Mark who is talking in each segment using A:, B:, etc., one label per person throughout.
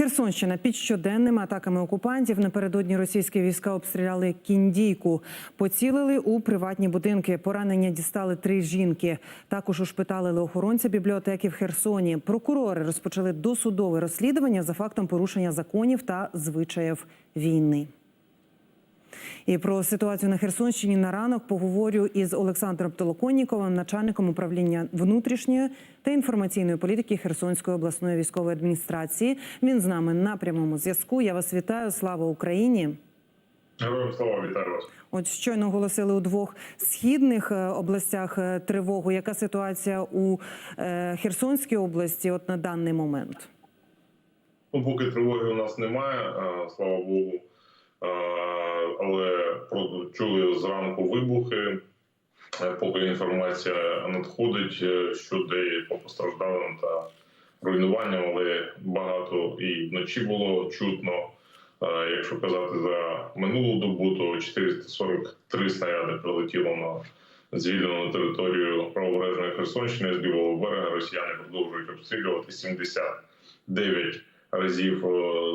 A: Херсонщина під щоденними атаками окупантів напередодні російські війська обстріляли кіндійку, поцілили у приватні будинки. Поранення дістали три жінки. Також ушпиталили охоронця бібліотеки в Херсоні. Прокурори розпочали досудове розслідування за фактом порушення законів та звичаїв війни. І про ситуацію на Херсонщині на ранок поговорю із Олександром Толоконніковим, начальником управління внутрішньої та інформаційної політики Херсонської обласної військової адміністрації. Він з нами на прямому зв'язку. Я вас вітаю. Слава Україні!
B: Героям слава вітаю вас.
A: От щойно оголосили у двох східних е, областях е, тривогу. Яка ситуація у е, Херсонській області? От на даний момент?
B: Ну, поки тривоги у нас немає, слава Богу. Але чули зранку вибухи. Е, Поки інформація надходить е, щодо по постраждалим та руйнуванням, але багато і вночі було чутно. Е, Якщо казати за минулу добу, то 443 снаряди прилетіло на звільнену територію правобережної Херсонщини з лівого берега. Росіяни продовжують обстрілювати 79 разів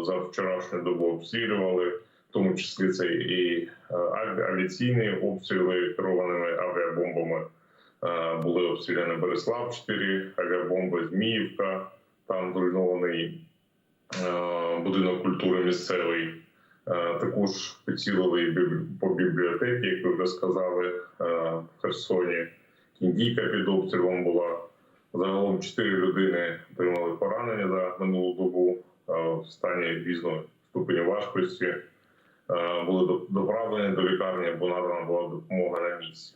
B: за вчорашню добу обстрілювали, тому числі це і е, авіаційні обстріли керованими авіабомбами. Е, Були обстріляні Береслав, 4 авіабомби, Зміївка, там зруйнований е, будинок культури місцевий. Також поцілили по бібліотеці, як ви вже сказали, в Херсоні. Кіндійка під обстрілом була. Загалом 4 людини отримали поранення за минулу добу в стані різного ступеню важкості. Е, Були доправлені до лікарні, бо надана була допомога на місці.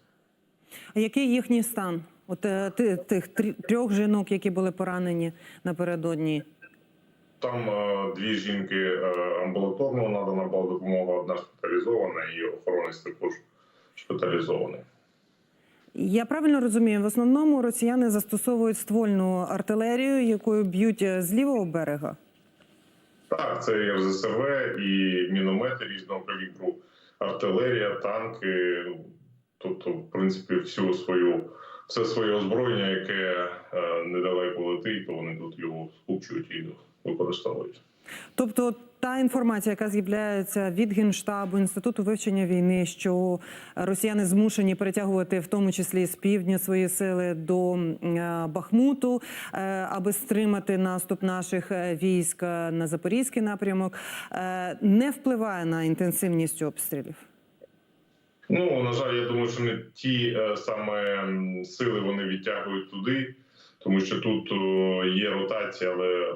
A: А який їхній стан? От е, тих трьох жінок, які були поранені напередодні.
B: Там е, дві жінки амбулаторно надана була допомога, одна шпиталізована, і охоронець також шпиталізований.
A: Я правильно розумію, в основному росіяни застосовують ствольну артилерію, якою б'ють з лівого берега.
B: Так, це і РЗСВ, і міномети різного калібру, артилерія, танки. Тобто, в принципі, всю свою все своє озброєння, яке е, недалеко летить, то вони тут його скупчують і використовують.
A: Тобто та інформація, яка з'являється від генштабу інституту вивчення війни, що росіяни змушені перетягувати в тому числі з півдня свої сили до е, Бахмуту, е, аби стримати наступ наших е, військ на запорізький напрямок, не впливає на інтенсивність обстрілів.
B: Ну на жаль, я думаю, що не ті саме сили вони відтягують туди, тому що тут є ротація, але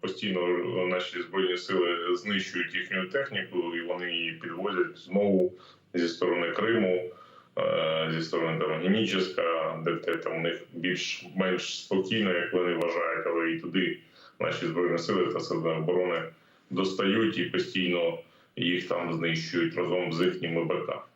B: постійно наші збройні сили знищують їхню техніку, і вони її підвозять знову зі сторони Криму, е, зі сторони там Геніческа, де там у них більш-менш спокійно, як вони вважають, але і туди наші збройні сили та сили оборони достають і постійно їх там знищують разом з їхніми БК.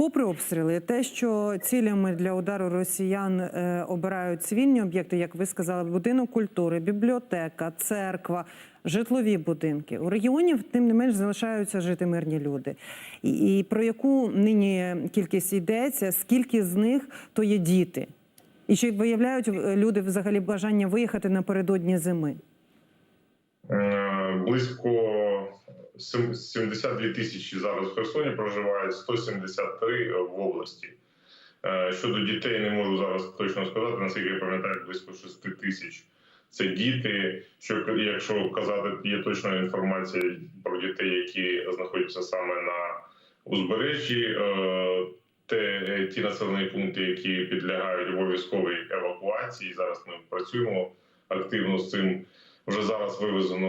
A: Попри обстріли, те, що цілями для удару росіян е, обирають цивільні об'єкти, як ви сказали, будинок культури, бібліотека, церква, житлові будинки у регіоні, тим не менш залишаються жити мирні люди. І, і про яку нині кількість йдеться, скільки з них то є діти, і чи виявляють е, люди взагалі бажання виїхати напередодні зими?
B: Е, Близько 72 тисячі зараз в Херсоні проживають, 173 в області. Е, Щодо дітей, не можу зараз точно сказати, наскільки я пам'ятаю, близько 6 тисяч. Це діти. Що якщо казати, є точна інформація про дітей, які знаходяться саме на узбережжі, е, те ті населені пункти, які підлягають обов'язковій евакуації. Зараз ми працюємо активно з цим. Вже зараз вивезено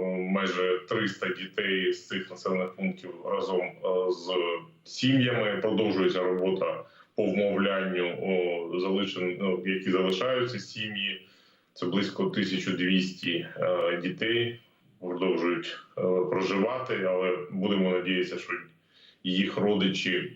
B: е, майже 300 дітей з цих населених пунктів разом е, з сім'ями. Продовжується робота по вмовлянню залишен, ну, які залишаються сім'ї. Це близько 1200 е, дітей продовжують проживати, але будемо надіятися, що їх родичі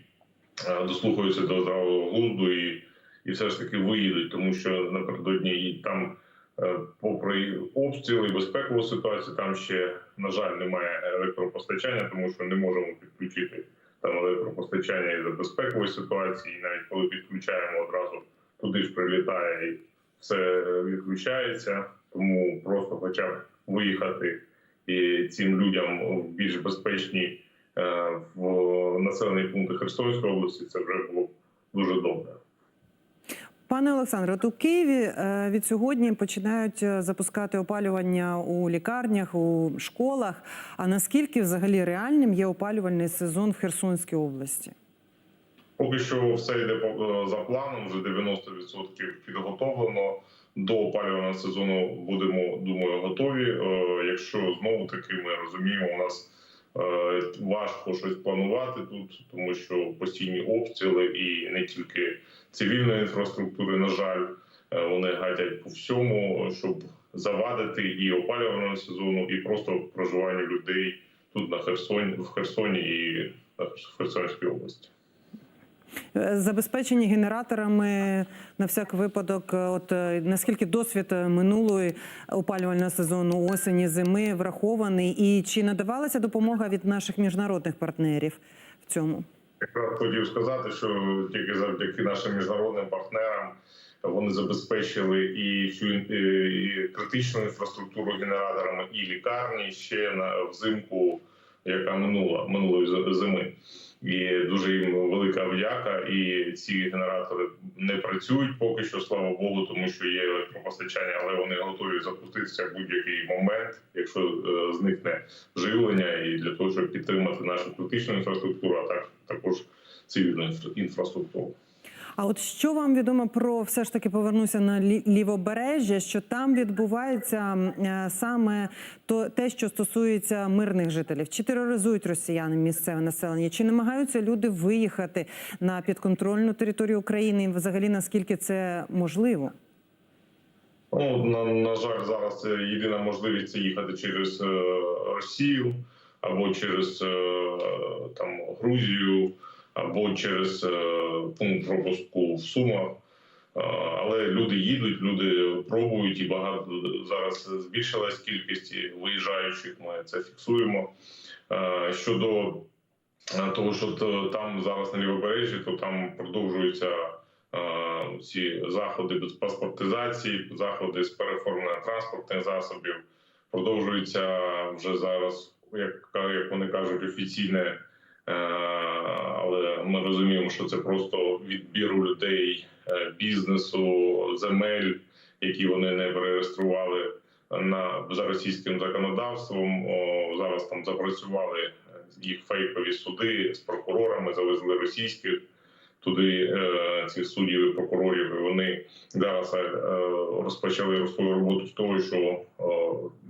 B: дослухаються до здравого глузду і, і все ж таки виїдуть, тому що напередодні там. Е, Попри обстріли безпекову ситуацію, там ще на жаль немає електропостачання, тому що не можемо підключити там електропостачання із за безпекової ситуації. І навіть коли підключаємо одразу, туди ж прилітає і все відключається. Тому просто, хоча б виїхати і цим людям в більш безпечні е, в населені пункти Херсонської області. Це вже було дуже добре.
A: Пане Олександре, от у Києві е, від сьогодні починають е, запускати опалювання у лікарнях, у школах. А наскільки взагалі реальним є опалювальний сезон в Херсонській області?
B: Поки що все йде по- за планом. Вже 90% підготовлено. До опалювального сезону будемо думаю готові. Е, Якщо знову таки ми розуміємо, у нас е, важко щось планувати тут, тому що постійні обстріли і не тільки цивільної інфраструктури, на жаль, е, вони гадять по всьому, щоб завадити і опалювального сезону, і просто проживання людей тут на Херсоні в Херсоні і в Херсонській області.
A: Е, Забезпечені генераторами на всяк випадок. е, От е, наскільки досвід минулої опалювального сезону осені зими врахований, і чи надавалася допомога від наших міжнародних партнерів в цьому?
B: Якраз хотів сказати, що тільки завдяки нашим міжнародним партнерам вони забезпечили і всю і критичну інфраструктуру генераторами, і лікарні ще на взимку, яка минула минулої зими. І дуже їм велика вдяка. І ці генератори не працюють поки що, слава Богу, тому що є електропостачання, але вони готові запуститися в будь-який момент, якщо е, зникне живлення, і для того, щоб підтримати нашу критичну інфраструктуру, а так також цивільну інфра- інфраструктуру.
A: А от що вам відомо про все ж таки повернуся на лі- лівобережжя, що там відбувається е, саме то те, що стосується мирних жителів, чи тероризують росіяни місцеве населення, чи намагаються люди виїхати на підконтрольну територію України, і взагалі наскільки це можливо?
B: Ну на, на жаль, зараз єдина можливість це їхати через е, Росію або через е, там Грузію, або через е, пункт пропуску в Сумах. Е, Але люди їдуть, люди пробують, і багато зараз збільшилась кількість виїжджаючих. Ми це фіксуємо. Е, Щодо того, що там зараз на лівобережжі, то там продовжуються ці заходи без паспортизації, заходи з переформлення транспортних засобів. Продовжується вже зараз, як, як вони кажуть, офіційне. Е, Але ми розуміємо, що це просто відбір у людей е, бізнесу, земель, які вони не перереєстрували на за російським законодавством. О, зараз там запрацювали їх фейкові суди з прокурорами, завезли російських туди е, цих суддів і прокурорів. І вони зараз розпочали свою роботу з того, що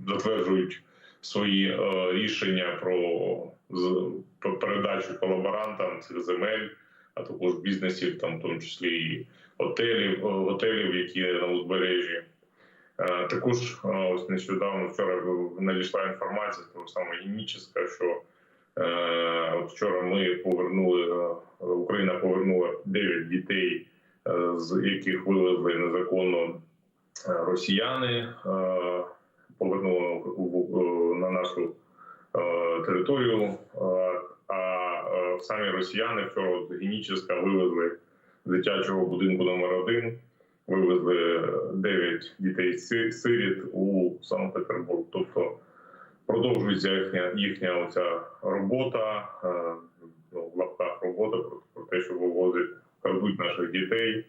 B: затверджують свої рішення про передачу колаборантам цих земель, а також бізнесів, там в тому числі і готелів, готелів, які на узбережжі. Е, Також е, ось нещодавно вчора надійшла інформація того саме Геніческа, що е, от вчора ми повернули Україна повернула 9 дітей, з яких вивезли незаконно росіяни, повернули на нашу територію. Е, А е, самі росіяни вчора от Геніческа вивезли з дитячого будинку номер 1 вивезли 9 дітей си- сиріт у Санкт-Петербург. Тобто продовжується їхня їхня оця робота, е, ну, в лапках робота про, те, що вивозять, крадуть наших дітей,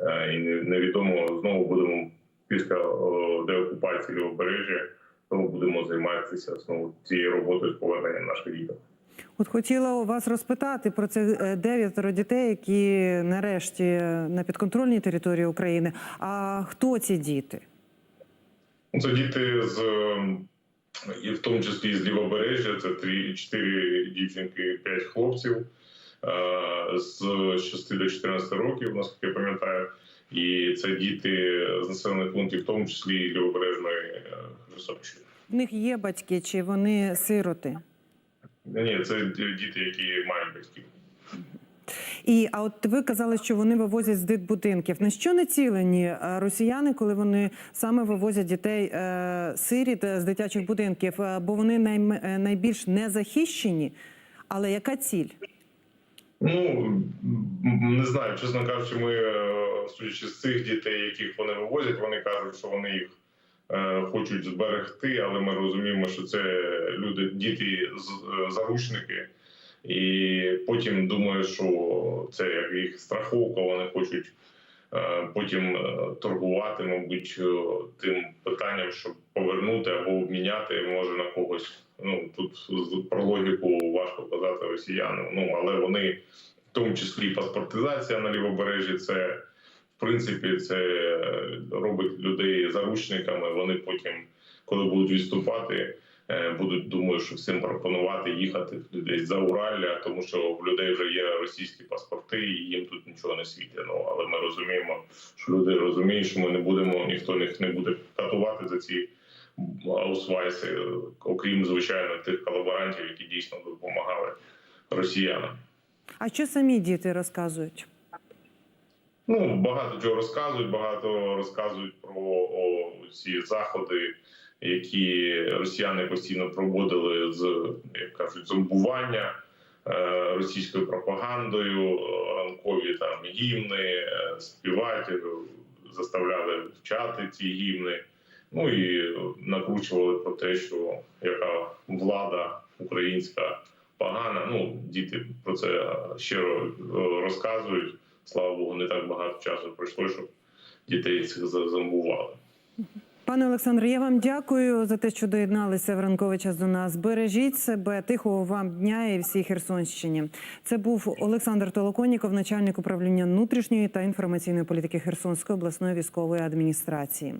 B: Е, і невідомо знову будемо після деокупації лівобережжя. Знову будемо займатися знову цією роботою з поверненням наших дітей.
A: От хотіла у вас розпитати про цих е, дев'ятеро дітей, які нарешті на підконтрольній території України. А хто ці діти?
B: Це діти з і в тому числі з лівобережжя. Це три чотири дівчинки, п'ять хлопців е, з 6 до 14 років, наскільки я пам'ятаю. І це діти з населених пунктів, в тому числі і лівобережної е, Херсонщини.
A: В них є батьки, чи вони сироти?
B: Ні, це діти, які мають батьків.
A: І а от ви казали, що вони вивозять з дитбудинків. На що націлені е, росіяни, коли вони саме вивозять дітей е, сиріт з дитячих будинків? Бо вони найбільш незахищені. Але яка ціль?
B: Ну не знаю, чесно кажучи, ми е, судячи з цих дітей, яких вони вивозять, вони кажуть, що вони їх е, хочуть зберегти, але ми розуміємо, що це люди, діти з- е, заручники, і потім думають, що це як їх страховка, вони хочуть. Потім торгувати, мабуть, тим питанням, щоб повернути або обміняти може на когось. Ну тут про логіку важко казати росіянам. Ну але вони, в тому числі паспортизація на лівобережжі, це в принципі це е, робить людей заручниками. Вони потім, коли будуть відступати, е, будуть думаю, що всім пропонувати їхати десь за Уралля, тому що в людей вже є російські паспорти, і їм тут нічого не світить. Ну але ми розуміємо, що люди розуміють, що ми не будемо, ніхто їх не буде катувати за ці аусвайси, окрім звичайно тих колаборантів, які дійсно допомагали росіянам.
A: А що самі діти розказують?
B: Ну, багато чого розказують, багато розказують про о, ці заходи, які росіяни постійно проводили з як кажуть, зомбування е, російською пропагандою, ранкові там гімни, е, співати, е, заставляли вчати ці гімни. Ну і накручували про те, що яка влада українська погана. Ну, діти про це щиро е, розказують. Слава Богу, не так багато часу пройшло, щоб дітей цих зазомбували.
A: Пане Олександре, я вам дякую за те, що доєдналися в ранковий час до нас. Бережіть себе, тихого вам дня і всій Херсонщині. Це був Олександр Толоконіков, начальник управління внутрішньої та інформаційної політики Херсонської обласної військової адміністрації.